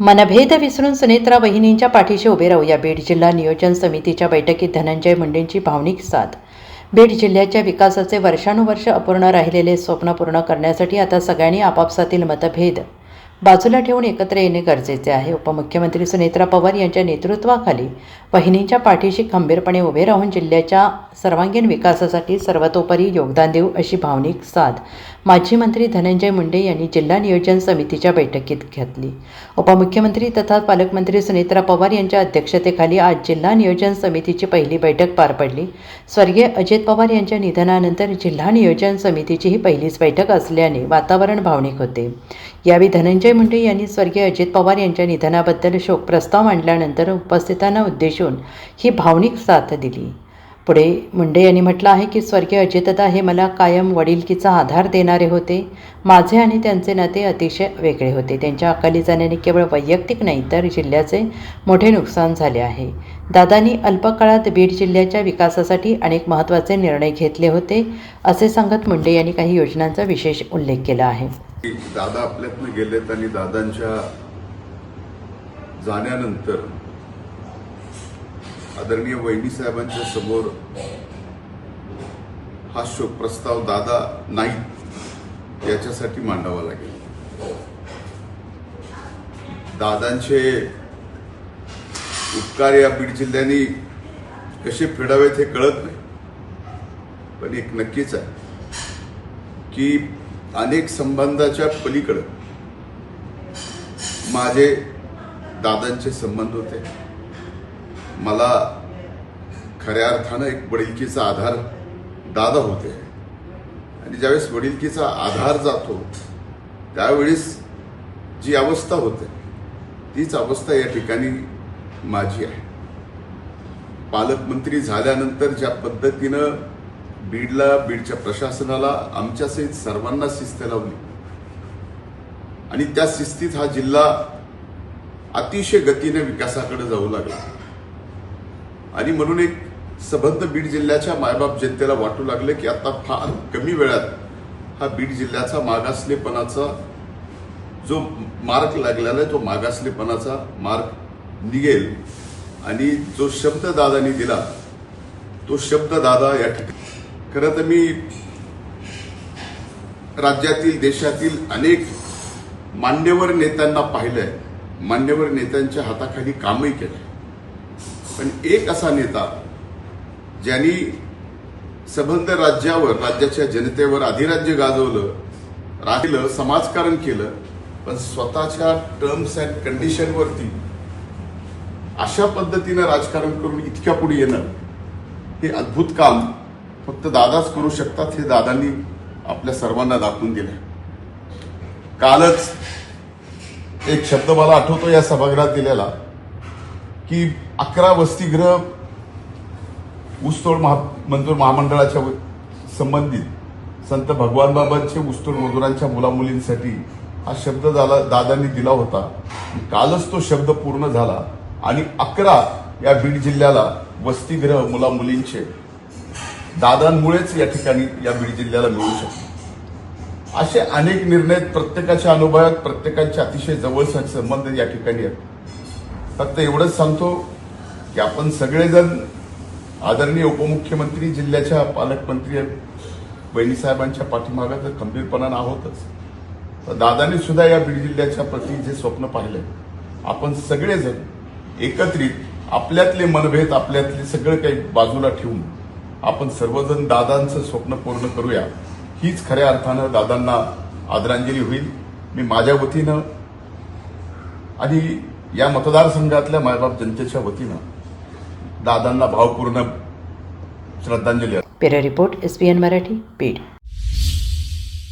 मनभेद विसरून सुनेत्रा वहिनींच्या पाठीशी उभे राहू या बीड जिल्हा नियोजन समितीच्या बैठकीत धनंजय मुंडेंची भावनिक साथ. बीड जिल्ह्याच्या विकासाचे वर्षानुवर्ष अपूर्ण राहिलेले स्वप्न पूर्ण करण्यासाठी आता सगळ्यांनी आपापसातील मतभेद बाजूला ठेवून एकत्र येणे गरजेचे आहे. उपमुख्यमंत्री सुनेत्रा पवार यांच्या नेतृत्वाखाली बहिणींच्या पाठीशी खंबीरपणे उभे राहून जिल्ह्याच्या सर्वांगीण विकासासाठी सर्वतोपरी योगदान देऊ अशी भावनिक साथ माजी मंत्री धनंजय मुंडे यांनी जिल्हा नियोजन समितीच्या बैठकीत घेतली. उपमुख्यमंत्री तथा पालकमंत्री सुनेत्रा पवार यांच्या अध्यक्षतेखाली आज जिल्हा नियोजन समितीची पहिली बैठक पार पडली. स्वर्गीय अजित पवार यांच्या निधनानंतर जिल्हा नियोजन समितीची ही पहिलीच बैठक असल्याने वातावरण भावनिक होते. यावेळी धनंजय मुंडे यांनी स्वर्गीय अजित पवार यांच्या निधनाबद्दल शोकप्रस्ताव मांडल्यानंतर उपस्थितांना उद्देशून ही भावनिक साथ दिली. पुढे मुंडे यांनी म्हटलं आहे की स्वर्गीय अजितदा हे मला कायम वडिलकीचा आधार देणारे होते. माझे आणि त्यांचे नाते अतिशय वेगळे होते. त्यांच्या अकाली जाण्याने केवळ वैयक्तिक नाही तर जिल्ह्याचे मोठे नुकसान झाले आहे. दादांनी अल्पकाळात बीड जिल्ह्याच्या विकासासाठी अनेक महत्त्वाचे निर्णय घेतले होते असे सांगत मुंडे यांनी काही योजनांचा विशेष उल्लेख केला आहे. दादा आपल्यातनं गेलेत आणि दादांच्या जाण्यानंतर आदरणीय वहिनी साहेबांच्या समोर हा शोक प्रस्ताव दादा नाही याच्यासाठी मांडावा लागेल. दादांचे उपकार या बीड जिल्ह्याने कसे फेडावेत हे कळत नाही. पण एक नक्कीच आहे की अनेक संबंधाच्या पलीकडं माझे दादांचे संबंध होते. मला खऱ्या अर्थानं एक वडिलकीचा आधार दादा होते. आणि ज्यावेळेस वडिलकीचा आधार जातो त्यावेळेस जी अवस्था होते तीच अवस्था या ठिकाणी माझी आहे. पालकमंत्री झाल्यानंतर ज्या पद्धतीनं बीडला बीडच्या प्रशासनाला आमच्या सहित सर्वांना शिस्त लावली. आणि त्या शिस्तीत हा जिल्हा अतिशय गतीने विकासाकडे जाऊ लागला. आणि म्हणून एक सबंध बीड जिल्ह्याच्या मायबाप जनतेला वाटू लागले की आता फार कमी वेळात हा बीड जिल्ह्याचा मागासलेपणाचा जो मार्ग लागलेला आहे तो मागासलेपणाचा मार्ग निघेल. आणि जो शब्द दादानी दिला तो शब्द दादा या ठिकाणी खरं तर मी राज्यातील देशातील अनेक मान्यवर नेत्यांना पाहिलंय. मान्यवर नेत्यांच्या हाताखाली कामही केलं पण एक असा नेता ज्यांनी सबंध राज्यावर राज्याच्या जनतेवर अधिराज्य गाजवलं राहिलं समाजकारण केलं पण स्वतःच्या टर्म्स अँड कंडिशनवरती अशा पद्धतीनं राजकारण करून इतक्या पुढे येणं हे अद्भुत काम फक्त दादाच करू शकतात हे दादांनी आपल्या सर्वांना दाखवून दिलं कालच एक शब्द मला आठवतो या सभागृहात दिलेला. की अकरा वसतिगृह ऊसतोड महा मंजूर महामंडळाच्या संबंधित संत भगवान बाबांचे ऊसतोड मजुरांच्या मुलामुलींसाठी हा शब्द झाला दादांनी दिला होता. कालच तो शब्द पूर्ण झाला आणि अकरा या बीड जिल्ह्याला वसतिगृह मुलामुलींचे दादांमुळेच या ठिकाणी या बीड जिल्ह्याला मिळू शकते असे अनेक निर्णय प्रत्येकाच्या अनुभवात प्रत्येकाच्या अतिशय जवळचा संबंध या ठिकाणी आहेत. फक्त एवढंच सांगतो की आपण सगळेजण आदरणीय उपमुख्यमंत्री जिल्ह्याच्या पालकमंत्री बहिणीसाहेबांच्या पाठीमागं तर खंबीरपणानं आहोतच. तर दादांनी सुद्धा या बीड जिल्ह्याच्या प्रती जे स्वप्न पाहिलंय आपण सगळेजण एकत्रित आपल्यातले मनभेद आपल्यातले सगळं काही बाजूला ठेवून आपण सर्वजण दादांचं स्वप्न पूर्ण करूया. हीच खऱ्या अर्थानं दादांना आदरांजली होईल. मी माझ्या वतीनं आणि या मतदारसंघातल्या मायबाप जनतेच्या वतीनं दादांना भावपूर्ण श्रद्धांजली पेरा report S P N Marathi Beed.